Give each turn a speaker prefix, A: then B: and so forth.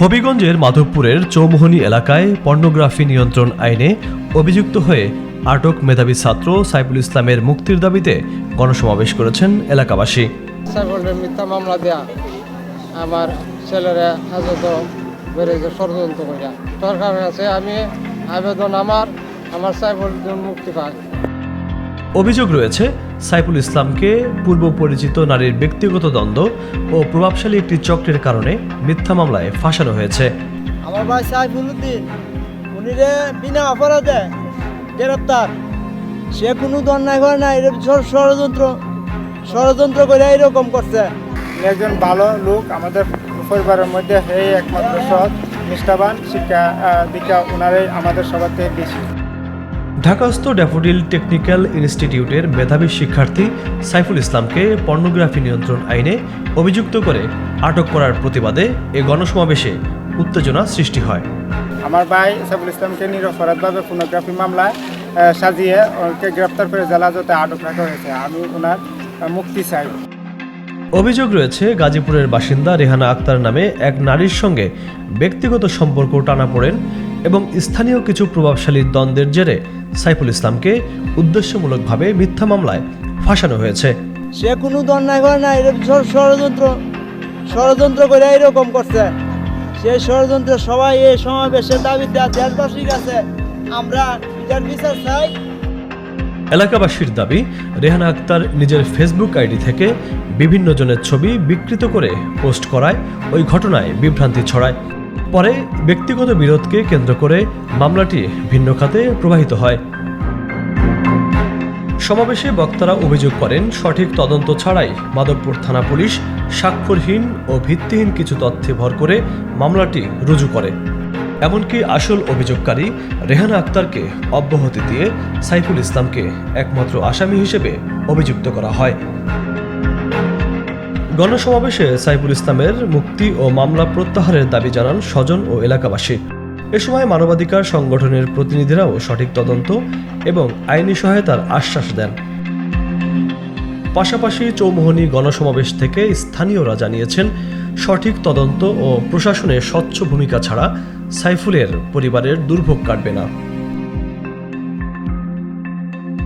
A: হবিগঞ্জের মাধবপুরের চৌমোহনী এলাকায় পর্নোগ্রাফি নিয়ন্ত্রণ আইনে অভিযুক্ত হয়ে আটক মেধাবী ছাত্র সাইফুল ইসলামের মুক্তির দাবিতে গণসমাবেশ করেছেন এলাকাবাসী।
B: সাইফুলের মিথ্যা মামলা দেয়া আমার ছেলেরা হাজত বেড়ে ষড়যন্ত্র করিয়া সরকারের কাছে আমি আবেদন আমার আমার সাইফুল মুক্তি পায়।
A: অভিযোগ রয়েছে সাইফুল ইসলামকে পূর্ব পরিচিত নারীর ব্যক্তিগত দ্বন্দ্ব ও প্রভাবশালী একটি চক্রের কারণে মিথ্যা মামলায় ফাঁসানো হয়েছে।
C: আমার ভাই সাইফুল উদ্দিন উনি রে বিনা অপরাধে গ্রেপ্তার। সে কোনো অন্যায় করে না এরকম ষড়যন্ত্র ষড়যন্ত্র করে এরকম করছে।
D: একজন ভালো লোক আমাদের পরিবারের মধ্যে এই একমাত্র সৎ নিষ্ঠাবান শিক্ষা দীক্ষা ওনারাই আমাদের সবার থেকে বেশি।
A: ঢাকাস্থ ড্যাফোডিল টেকনিক্যাল ইনস্টিটিউটের মেধাবী শিক্ষার্থী সাইফুল ইসলামকে পর্নোগ্রাফি নিয়ন্ত্রণ আইনে অভিযুক্ত করে আটক করার প্রতিবাদে এ গণসমাবেশে উত্তেজনা সৃষ্টি হয়।
D: আমার ভাই সাইফুল ইসলামকে নিরপরাধভাবে ফোনোগ্রাফি মামলায় সাজিয়ে ওকে গ্রেপ্তার করে জেলা জতে আটক রাখা হয়েছে। আমি ওনার মুক্তি চাই।
A: অভিযোগ রয়েছে গাজীপুরের বাসিন্দা রেহানা আক্তার নামে এক নারীর সঙ্গে ব্যক্তিগত সম্পর্ক টানাপোড়েন এবং স্থানীয় কিছু প্রভাবশালী দ্বন্দ্বের জেরে সাইফুল ইসলামকে উদ্দেশ্যমূলকভাবে মিথ্যা মামলায় ফাঁসানো হয়েছে।
C: সে কোনো অন্যায় করে না এর ষড়- ষড়যন্ত্র ষড়যন্ত্র করে এরকম করছে। সেই ষড়যন্ত্র সবাই এই সমাবেশের দাবিতে দেশবাসীর কাছে আমরা এটার বিচার চাই।
A: এলাকাবাসীর দাবি রেহানা আক্তার নিজের ফেসবুক আইডি থেকে বিভিন্ন জনের ছবি বিকৃত করে পোস্ট করায় ওই ঘটনায় বিভ্রান্তি ছড়ায়। পরে ব্যক্তিগত বিরোধকে কেন্দ্র করে মামলাটি ভিন্ন খাতে প্রবাহিত হয়। সমাবেশে বক্তারা অভিযোগ করেন, সঠিক তদন্ত ছাড়াই মাধবপুর থানা পুলিশ স্বাক্ষরহীন ও ভিত্তিহীন কিছু তথ্যে ভর করে মামলাটি রুজু করে। এমনকি আসল অভিযোগকারী রেহানা আক্তারকে অব্যাহতি দিয়ে সাইফুল ইসলামকে একমাত্র আসামি হিসেবে অভিযুক্ত করা হয়। গণসমাবেশে সাইফুল ইসলামের মুক্তি ও মামলা প্রত্যাহারের দাবি জানান স্বজন ও এলাকাবাসী। এ সময় মানবাধিকার সংগঠনের প্রতিনিধিরাও সঠিক তদন্ত এবং আইনি সহায়তার আশ্বাস দেন। পাশাপাশি চৌমোহনী গণসমাবেশ থেকে স্থানীয়রা জানিয়েছেন, সঠিক তদন্ত ও প্রশাসনের স্বচ্ছ ভূমিকা ছাড়া সাইফুলের পরিবারের দুর্ভোগ কাটবে না।